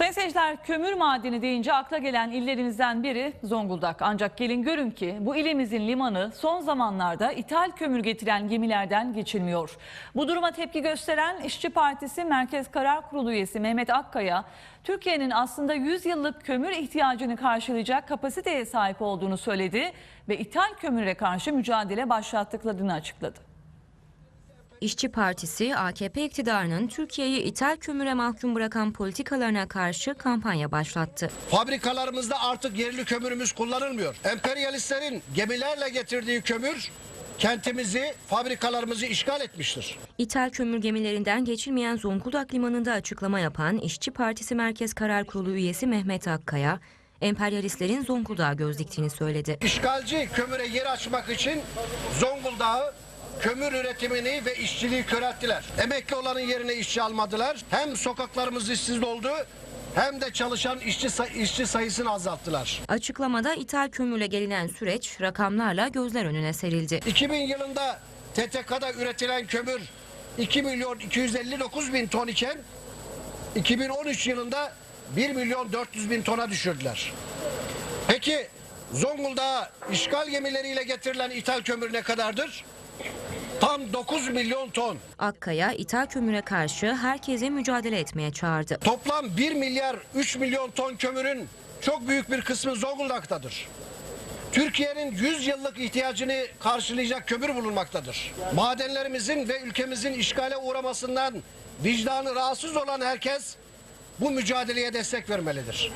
Sayın seyirciler kömür madeni deyince akla gelen illerimizden biri Zonguldak. Ancak gelin görün ki bu ilimizin limanı son zamanlarda ithal kömür getiren gemilerden geçilmiyor. Bu duruma tepki gösteren İşçi Partisi Merkez Karar Kurulu üyesi Mehmet Akkaya, Türkiye'nin aslında 100 yıllık kömür ihtiyacını karşılayacak kapasiteye sahip olduğunu söyledi ve ithal kömüre karşı mücadele başlattıklarını açıkladı. İşçi Partisi, AKP iktidarının Türkiye'yi ithal kömüre mahkum bırakan politikalarına karşı kampanya başlattı. Fabrikalarımızda artık yerli kömürümüz kullanılmıyor. Emperyalistlerin gemilerle getirdiği kömür kentimizi, fabrikalarımızı işgal etmiştir. İthal kömür gemilerinden geçilmeyen Zonguldak Limanı'nda açıklama yapan İşçi Partisi Merkez Karar Kurulu üyesi Mehmet Akkaya, emperyalistlerin Zonguldak'a göz diktiğini söyledi. İşgalci kömüre yer açmak için Zonguldak'ı kömür üretimini ve işçiliği körelttiler. Emekli olanın yerine işçi almadılar. Hem sokaklarımız işsiz oldu hem de çalışan işçi, say- işçi sayısını azalttılar. Açıklamada ithal kömürle gelinen süreç rakamlarla gözler önüne serildi. 2000 yılında TTK'da üretilen kömür 2 milyon 259 bin ton iken 2013 yılında 1 milyon 400 bin tona düşürdüler. Peki Zonguldak'a işgal gemileriyle getirilen ithal kömür ne kadardır? Tam 9 milyon ton. Akkaya, ithal kömüre karşı herkese mücadele etmeye çağırdı. Toplam 1 milyar 3 milyon ton kömürün çok büyük bir kısmı Zonguldak'tadır. Türkiye'nin 100 yıllık ihtiyacını karşılayacak kömür bulunmaktadır. Madenlerimizin ve ülkemizin işgale uğramasından vicdanı rahatsız olan herkes bu mücadeleye destek vermelidir.